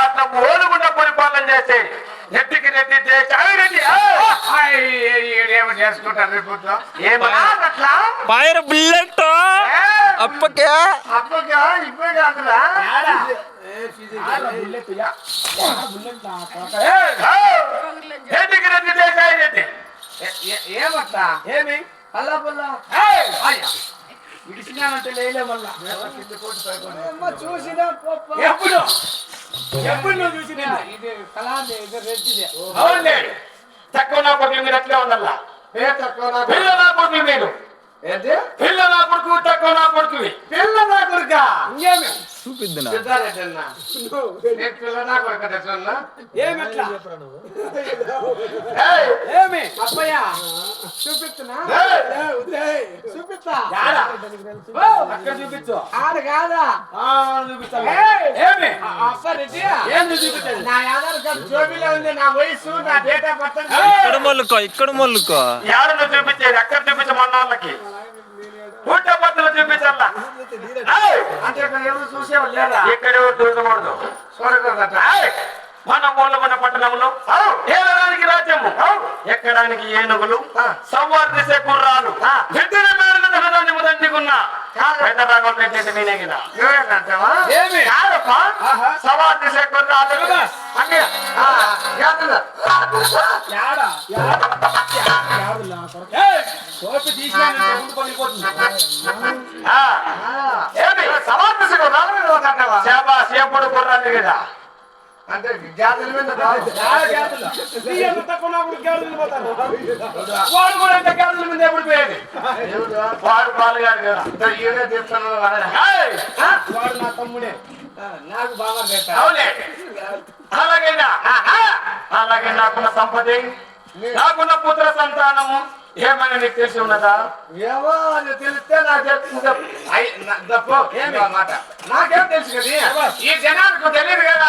అట్లా ఓలుగుండ పరిపాలన చేసి నెట్టికి నెట్టి ఫైర్ బుల్లెట్ అప్పకే అప్పగా ఇప్పుడే కాదురా నెట్టికి నెట్టి రెడ్డి ఏమట్లా ఏమి అల్లా పుల్లా ఇడిచినానంటే లేలే మళ్ళా. చూసినా ఎప్పుడు? ఎప్పుడు నువ్వు చూసిన? ఇది కళాంది ఇది రెడ్డిదే. అవునండి తక్కువ నా కొడుకు మీరు అట్లే ఉండాలా ఏ తక్కువ నా పిల్ల నా కొడుకు మీరు ఏంటి? పిల్ల నా కొడుకు తక్కువ నా కొడుకువి. పిల్ల నా కొడుకా? ఇంకేమి? ఏమి అప్పయ్య చూపిస్తున్నా? చూపిస్తా. చూపించు. ఆడ కాదా? ఆ, చూపిస్తాను ఏయ్! ఏమి? అప్ప రెడ్డి. ఏంది చూపించేది? నా ఆధార్ కార్డు జోబీలో ఉంది నా వయసు నా డేట్ ఆఫ్ బర్త్. ఇక్కడ మొల్లుకో ఇక్కడ మొల్లుకో. యాడను చూపించేది? అక్కడ చూపించమన్న వాళ్ళకి అంటే ఇక్కడ ఎవరు చూసేవాళ్ళు లేదా ఇక్కడ ఎవరు చూడకూడదు. చూడకూడదట మన మూలమన పట్టణంలో. ఏలడానికి రాజ్యము. ఎక్కడానికి ఏనుగులు. సవ్వారు చేసే కుర్రాలు ఎద్దుల మేడల ధనధాన్యము దండికున్న. పెద్ద రాగం పెట్టేసి నేనే కదా. ఏమి? కాదప్ప సవారు చేసే కుర్రాలు అన్నయ్య ఆ, ఆ, ఏమి చేసే కుర్రాలు నువ్వేంటంటావా? శాబాస్ ఎప్పుడు కుర్రాలు కదా అంటే జాతుల మీద వాడు కూడా గ్యాదుల మీద ఎప్పుడు పోయేది? కదా. నా తమ్ముడే. నాకు బాగా పెట్టా అవునే. అలాగేనా అలాగే నాకున్న సంపద. నాకున్న పుత్ర సంతానము. ఏమైనా నీకు తెలిసి ఉన్నదా? ఏమో అని తెలిస్తే నాకు మాట. నాకేం తెలుసు కదా? ఈ జనాలకు తెలియదు కదా.